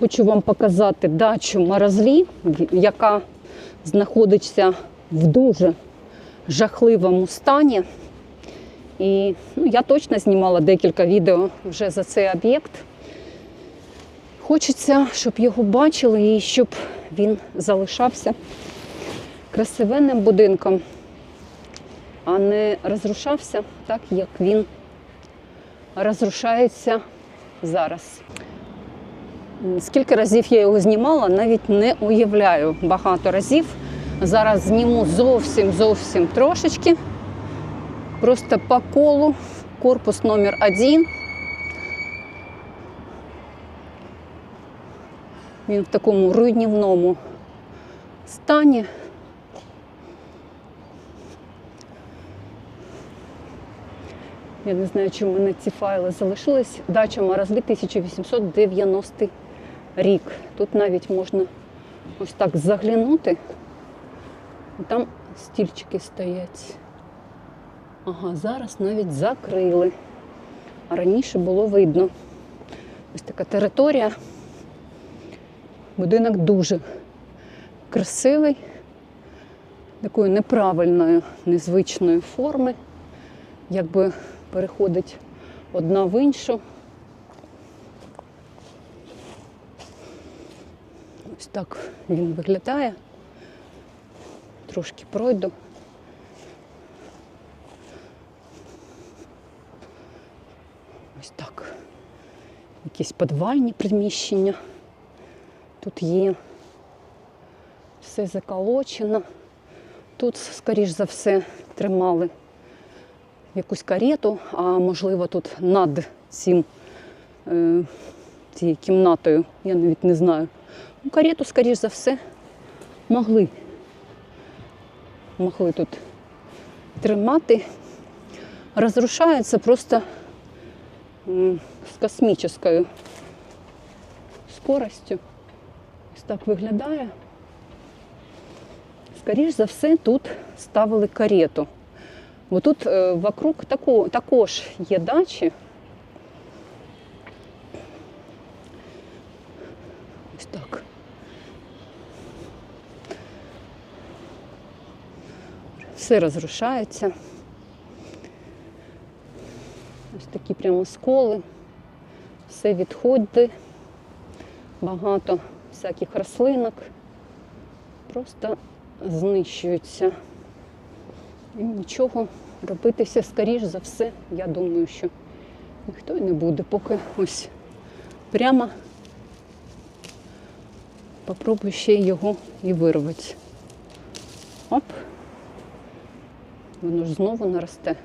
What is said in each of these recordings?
Хочу вам показати дачу Маразлі, яка знаходиться в дуже жахливому стані. І ну, я точно знімала декілька відео вже за цей об'єкт. Хочеться, щоб його бачили і щоб він залишався красивенним будинком, а не розрушався так, як він розрушається зараз. Скільки разів я його знімала, навіть не уявляю багато разів. Зараз зніму зовсім зовсім трошечки. Просто по колу корпус номер один. Він в такому руйнівному стані. Я не знаю, чи в мене ці файли залишились. Дача Маразлі 1890 рік. Тут навіть можна ось так заглянути. Там стільчики стоять. Ага, зараз навіть закрили. А раніше було видно. Ось така територія. Будинок дуже красивий, такої неправильної, незвичної форми, якби переходить одна в іншу. Ось так він виглядає. Трошки пройду. Ось так. Якісь підвальні приміщення. Тут є все заколочено. Тут, скоріш за все, тримали якусь карету, а можливо тут над цим, е, цією кімнатою, я навіть не знаю. Ну, карету, скоріш за все, могли. Могли тут тримати. Розрушається просто з космічною скоростю. Ось так виглядає. Скоріш за все, тут ставили карету. Бо тут е, вокруг тако, також є дачі. Ось так. Все розрушається. Ось такі прямо сколи, все відходи, багато всяких рослинок просто знищуються. І нічого робитися, скоріш за все, я думаю, що ніхто й не буде, поки ось прямо попробую ще його і вирвати. Оп. Воно ж знову наросте.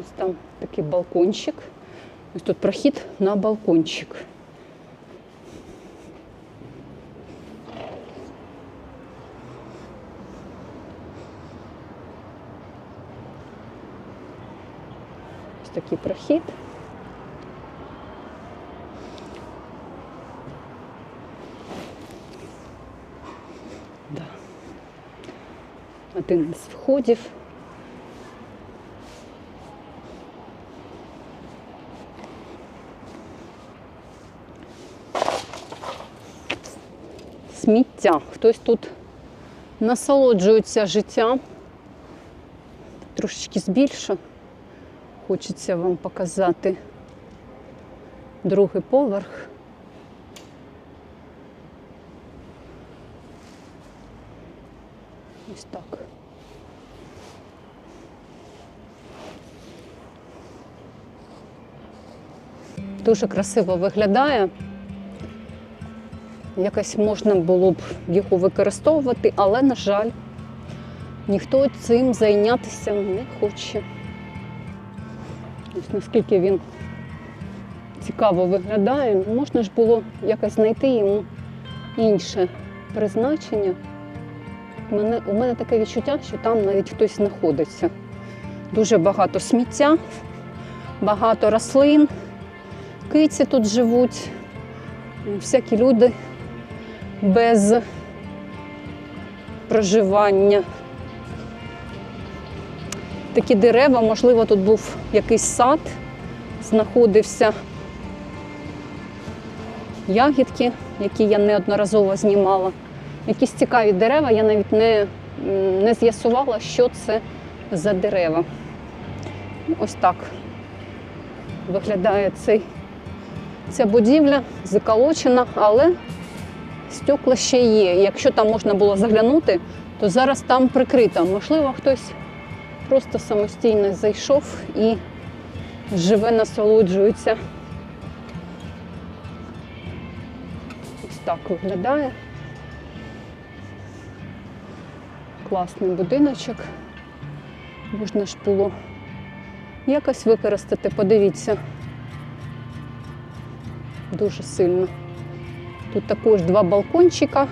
Ось там такий балкончик. Ось тут прохід на балкончик. Ось такий прохід. Один із входів. Сміття. Хтось тут насолоджується життям. Трошечки збільшу. Хочеться вам показати другий поверх. Ось так. Дуже красиво виглядає. Якось можна було б його використовувати, але, на жаль, ніхто цим зайнятися не хоче. Ось наскільки він цікаво виглядає, можна ж було якось знайти йому інше призначення. У мене, у мене таке відчуття, що там навіть хтось знаходиться. Дуже багато сміття, багато рослин, киці тут живуть, всякі люди без проживання. Такі дерева, можливо, тут був якийсь сад знаходився ягідки, які я неодноразово знімала. Якісь цікаві дерева, я навіть не, не з'ясувала, що це за дерева. Ось так виглядає цей, ця будівля, заколочена, але стекла ще є. Якщо там можна було заглянути, то зараз там прикрито. Можливо, хтось просто самостійно зайшов і живе, насолоджується. Ось так виглядає. Класний будиночок. Можна ж було якось використати, подивіться. Дуже сильно. Тут також два балкончика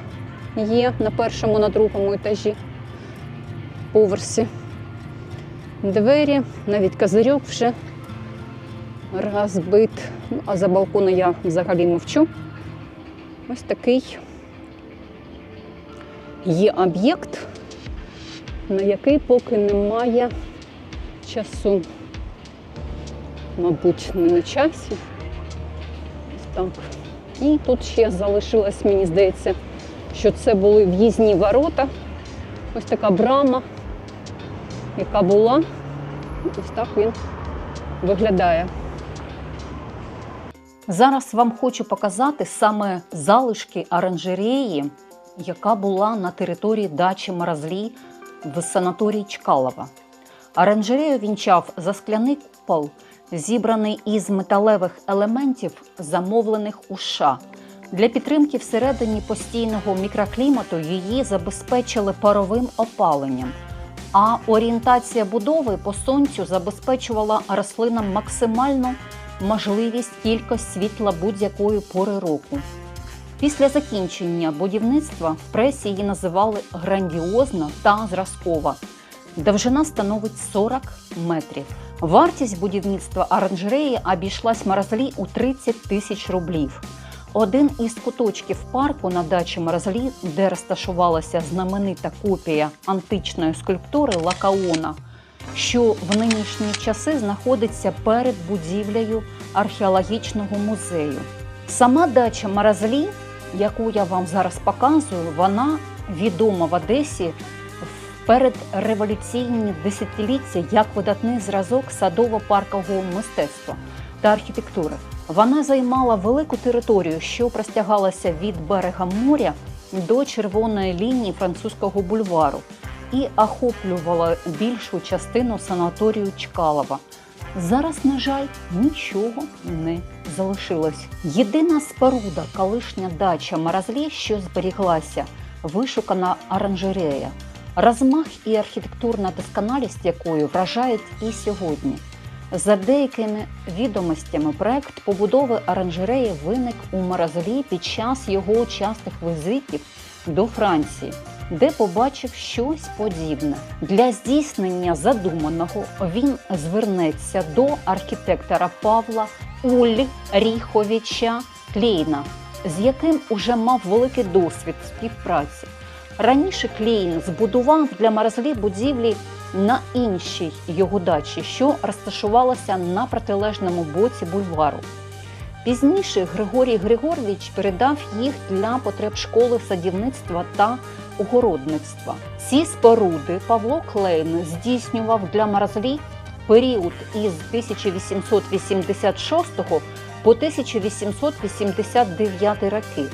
є на першому, на другому етажі поверсі. Двері, навіть козирьок вже розбит. Ну, а за балкони я взагалі мовчу. Ось такий є об'єкт, на який поки немає часу. Мабуть, не на часі. Так. І тут ще залишилось, мені здається, що це були в'їзні ворота. Ось така брама, яка була. Ось так він виглядає. Зараз вам хочу показати саме залишки оранжереї, яка була на території дачі Маразлі в санаторії Чкалова. Оранжерею вінчав заскляний купол, зібраний із металевих елементів, замовлених у США. Для підтримки всередині постійного мікроклімату її забезпечили паровим опаленням. А орієнтація будови по сонцю забезпечувала рослинам максимальну можливість кількість світла будь-якої пори року. Після закінчення будівництва в пресі її називали грандіозна та зразкова. Довжина становить 40 метрів. Вартість будівництва оранжереї обійшлась Маразлі у 30 тисяч рублів. Один із куточків парку на дачі Маразлі, де розташувалася знаменита копія античної скульптури Лакаона, що в нинішні часи знаходиться перед будівлею археологічного музею. Сама дача Маразлі, яку я вам зараз показую, вона відома в Одесі передреволюційні десятиліття як видатний зразок садово-паркового мистецтва та архітектури. Вона займала велику територію, що простягалася від берега моря до червоної лінії французького бульвару і охоплювала більшу частину санаторію Чкалова. Зараз, на жаль, нічого не залишилось. Єдина споруда, колишня дача Маразлі, що зберіглася, вишукана оранжерея, розмах і архітектурна досконалість якої вражають і сьогодні. За деякими відомостями, проект побудови оранжереї виник у Маразлі під час його частих візитів до Франції, де побачив щось подібне. Для здійснення задуманого він звернеться до архітектора Павла Ульріховича Клейна, з яким уже мав великий досвід співпраці. Раніше Клейн збудував для Маразлі будівлі на іншій його дачі, що розташувалася на протилежному боці бульвару. Пізніше Григорій Григорович передав їх для потреб школи садівництва та огородництва. Ці споруди Павло Клейн здійснював для Маразлі період із 1886 по 1889 роки.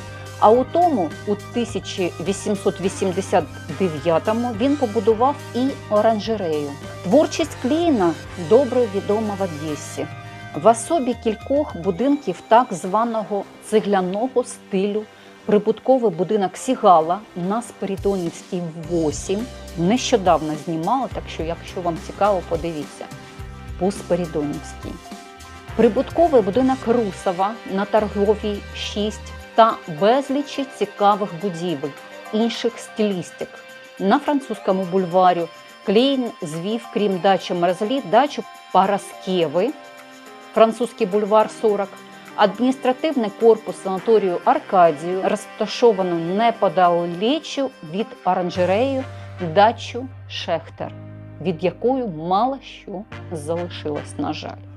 А у тому, у 1889-му він побудував і оранжерею. Творчість Клейна добре відома в Одесі. В особі кількох будинків так званого цегляного стилю прибутковий будинок Сігала на Спиридонівській 8. Нещодавно знімала, так що, якщо вам цікаво, подивіться по Спиридонівській. Прибутковий будинок Русова на торговій 6 та безлічі цікавих будівель інших стилістик. На французькому бульварі Клейн звів, крім дачі Мерзлі, дачу Параскєви, французький бульвар 40, адміністративний корпус санаторію Аркадію, розташовану неподалечу від оранжерею дачу Шехтер, від якої мало що залишилось, на жаль.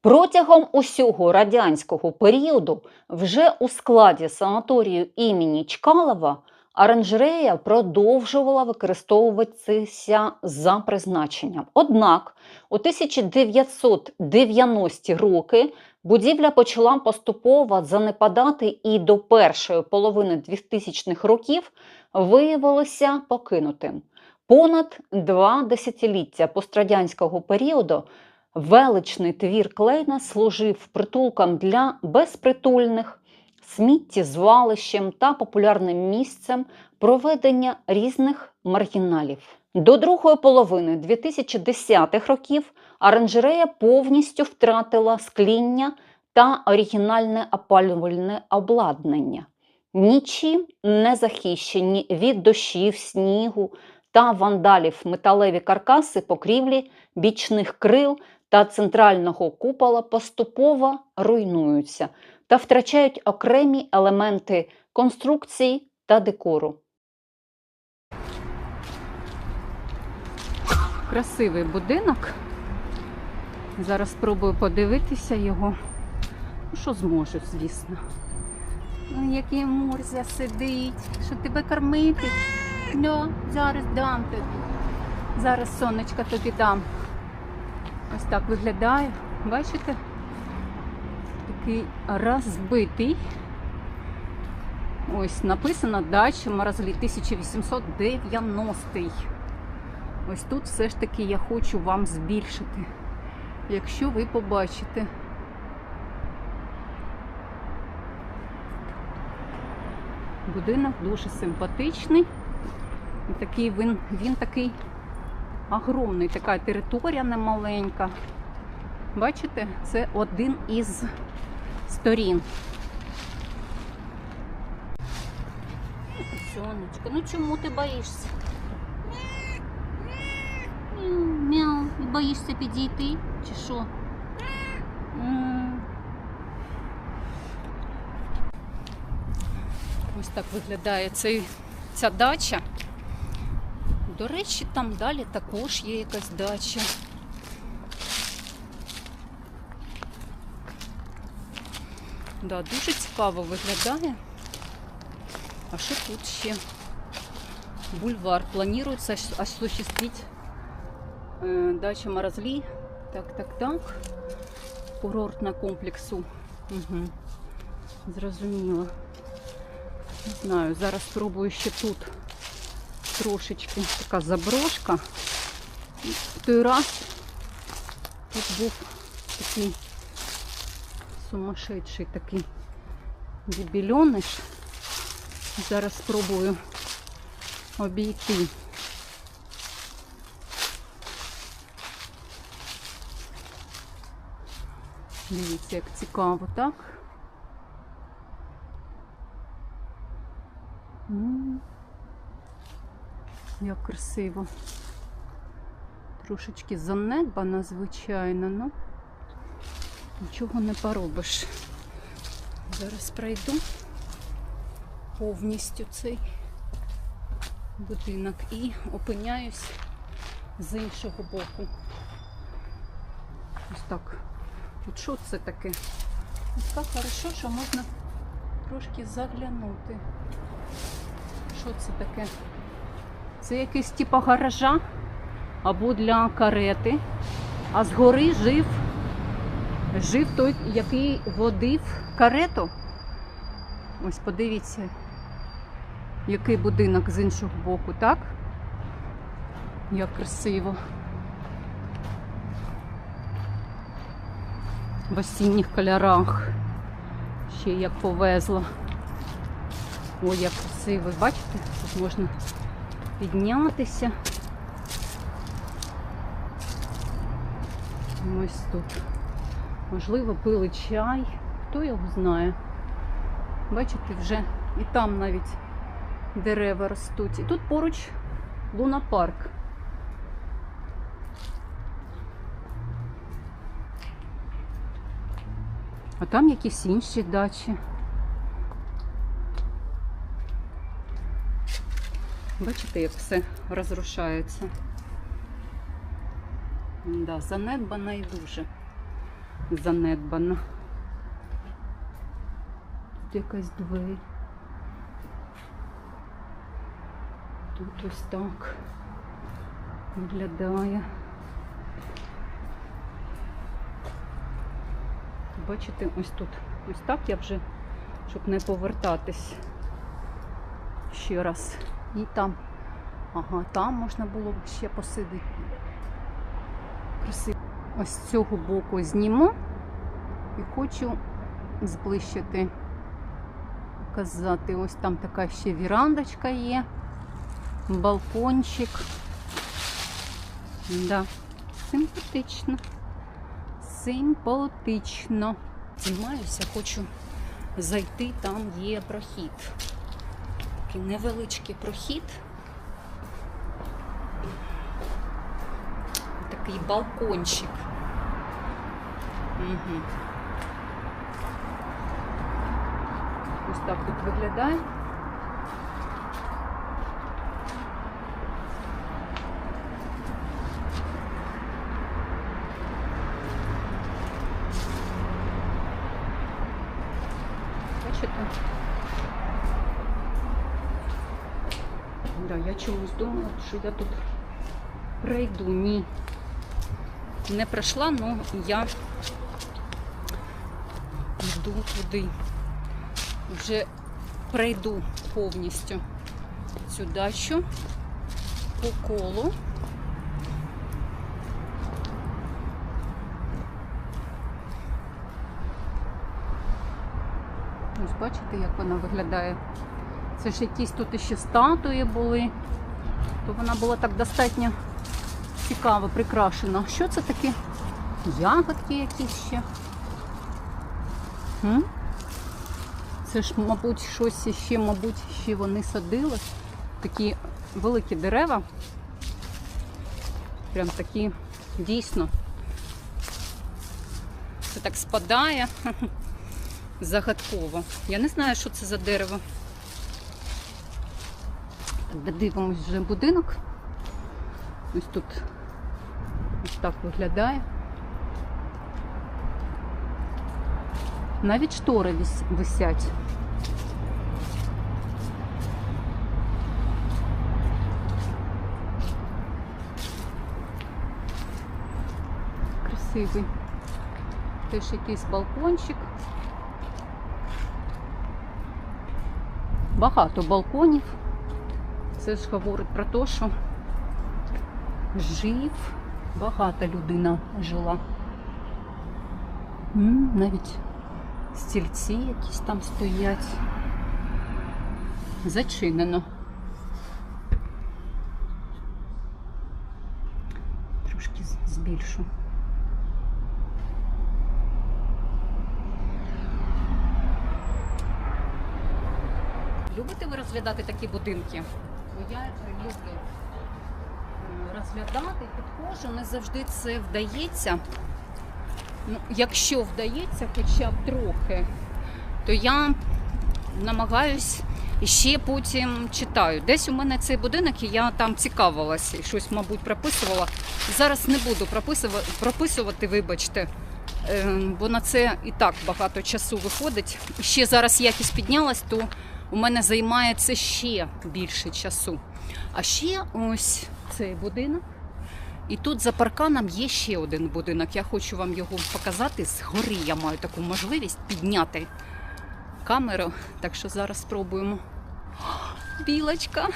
Протягом усього радянського періоду вже у складі санаторію імені Чкалова оранжерея продовжувала використовуватися за призначенням. Однак у 1990-ті роки будівля почала поступово занепадати і до першої половини 2000-х років виявилося покинутим. Понад два десятиліття пострадянського періоду величний твір Клейна служив притулком для безпритульних, сміттєзвалищем та популярним місцем проведення різних маргіналів. До другої половини 2010-х років оранжерея повністю втратила скління та оригінальне опалювальне обладнання. Нічим не захищені від дощів, снігу та вандалів металеві каркаси покрівлі бічних крил та центрального купола поступово руйнуються та втрачають окремі елементи конструкції та декору. Красивий будинок. Зараз спробую подивитися його. Ну, що зможу, звісно. Ну, який Мурзя сидить, що тебе кормити. Ну, зараз дам тобі. Зараз сонечка тобі дам. Ось так виглядає. Бачите? Такий розбитий. Ось написано дача Морозлі 1890. Ось тут все ж таки я хочу вам збільшити. Якщо ви побачите. Будинок дуже симпатичний. Такий він, він такий огромний, така територія немаленька. Бачите, це один із сторін. Сонечко, ну чому ти боїшся? Мяу. І боїшся підійти? Чи що? Ось так виглядає цей, ця дача. До речі, там далі також є якась дача. Да, дуже цікаво виглядає. А що тут ще? Бульвар. Планируется ос- осуществить е, дача Морозлі. Так, так, так. Курортна комплексу. Угу. Зрозуміло. Не знаю, зараз спробую ще тут трошечки така заброшка. В той раз тут був такий сумасшедший такий дебільониш. Зараз спробую обійти. Дивіться, як цікаво, так? Як красиво. Трошечки занедбано, звичайно, ну нічого не поробиш. Зараз пройду повністю цей будинок і опиняюсь з іншого боку. Ось так. От що це таке? Ось так хорошо, що можна трошки заглянути. Що це таке? Це якийсь типу гаража або для карети. А згори жив, жив той, який водив карету. Ось подивіться, який будинок з іншого боку, так? Як красиво. В осінніх кольорах. Ще як повезло. Ой, як красиво. Бачите, тут можна піднятися. Ось тут. Можливо, пили чай. Хто його знає. Бачите, вже і там навіть дерева ростуть. І тут поруч лунапарк. А там якісь інші дачі. Бачите, як все розрушається. Да, занедбано і дуже. занедбана. Тут якась двері. Тут ось так виглядає. Бачите, ось тут. Ось так я вже, щоб не повертатись ще раз. І там. Ага, там можна було б ще посидіти. Красиво. Ось з цього боку зніму і хочу зблищити, показати. Ось там така ще вірандочка є, балкончик. Да, симпатично. Симпатично. Знімаюся, хочу зайти, там є прохід. Такий невеличкий прохід. Такий балкончик. Угу. Ось так тут виглядає. Бачите? Да, я чомусь думала, що я тут пройду. Ні. Не пройшла, але я йду туди. Вже пройду повністю цю дачу по колу. Ось бачите, як вона виглядає. Це ж якісь тут ще статуї були, то вона була так достатньо цікаво прикрашена. Що це таке? Ягодки якісь ще. М? Це ж, мабуть, щось ще, мабуть, ще вони садили. Такі великі дерева. Прям такі дійсно. Це так спадає. Загадково. Я не знаю, що це за дерево. Дивимось вже будинок. Ось тут ось так виглядає. Навіть штори висять. Красивий. Теж якийсь балкончик. Багато балконів. Це ж говорить про те, що жив, багата людина жила. Навіть стільці якісь там стоять. Зачинено. Трошки збільшу. Любите ви розглядати такі будинки? Бо я люблю е, розглядати, підходжу, не завжди це вдається. Ну, якщо вдається хоча б трохи, то я намагаюсь і ще потім читаю. Десь у мене цей будинок, і я там цікавилася, щось, мабуть, прописувала. Зараз не буду прописувати, прописувати вибачте, е, бо на це і так багато часу виходить. І ще зараз якість піднялась, то у мене займає це ще більше часу. А ще ось цей будинок. І тут за парканом є ще один будинок. Я хочу вам його показати згори. Я маю таку можливість підняти камеру. Так що зараз спробуємо. Білочка.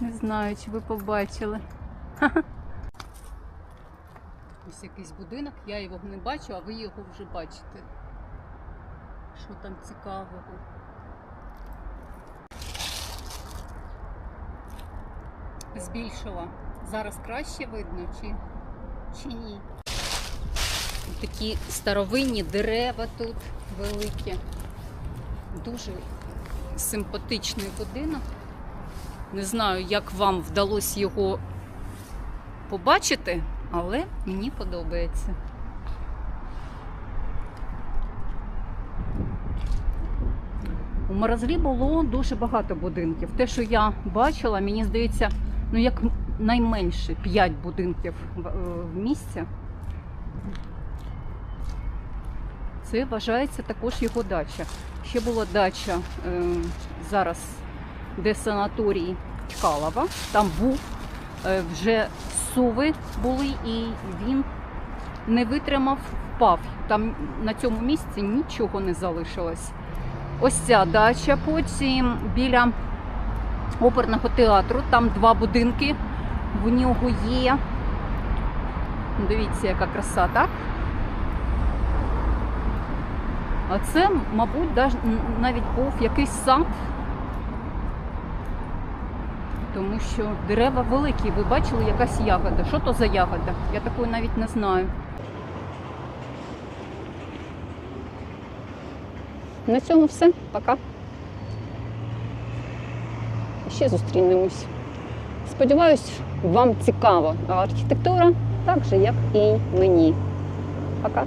Не знаю, чи ви побачили. Ось якийсь будинок, я його не бачу, а ви його вже бачите. Що там цікавого? Збільшила. Зараз краще видно чи, чи ні? Такі старовинні дерева тут великі. Дуже симпатичний будинок. Не знаю, як вам вдалося його побачити, але мені подобається. У Морозлі було дуже багато будинків. Те, що я бачила, мені здається, ну як найменше 5 будинків в, е, місті. Це вважається також його дача. Ще була дача е, зараз, де санаторій Чкалова. Там був е, вже суви були, і він не витримав, впав. Там на цьому місці нічого не залишилось. Ось ця дача. Потім біля оперного театру, там два будинки. В нього є. Дивіться, яка краса, так? А це, мабуть, навіть був якийсь сад. Тому що дерева великі. Ви бачили якась ягода. Що то за ягода? Я такої навіть не знаю. На цьому все. Пока. Ще зустрінемось. Сподіваюсь, вам цікава архітектура, так же, як і мені. Пока.